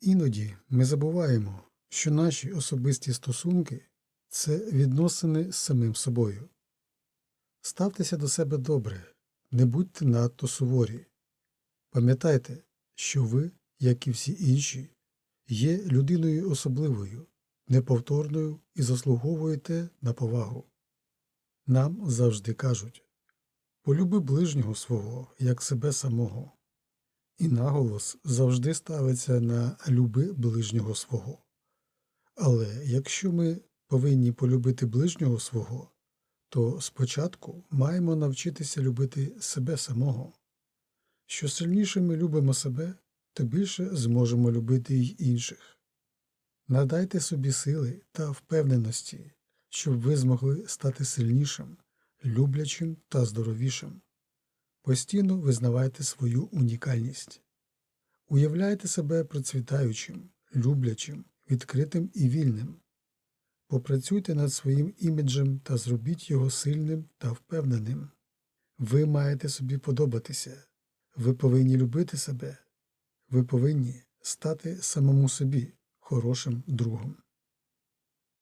Іноді ми забуваємо, що наші особисті стосунки це відносини з самим собою. Ставтеся до себе добре, не будьте надто суворі. Пам'ятайте, що ви, як і всі інші, є людиною особливою, неповторною і заслуговуєте на повагу. Нам завжди кажуть полюби ближнього свого, як себе самого. І наголос завжди ставиться на люби ближнього свого. Але якщо ми повинні полюбити ближнього свого, то спочатку маємо навчитися любити себе самого. Що сильніше ми любимо себе, то більше зможемо любити й інших. Надайте собі сили та впевненості, щоб ви змогли стати сильнішим, люблячим та здоровішим. Постійно визнавайте свою унікальність. Уявляйте себе процвітаючим, люблячим, відкритим і вільним. Попрацюйте над своїм іміджем та зробіть його сильним та впевненим. Ви маєте собі подобатися. Ви повинні любити себе. Ви повинні стати самому собі хорошим другом.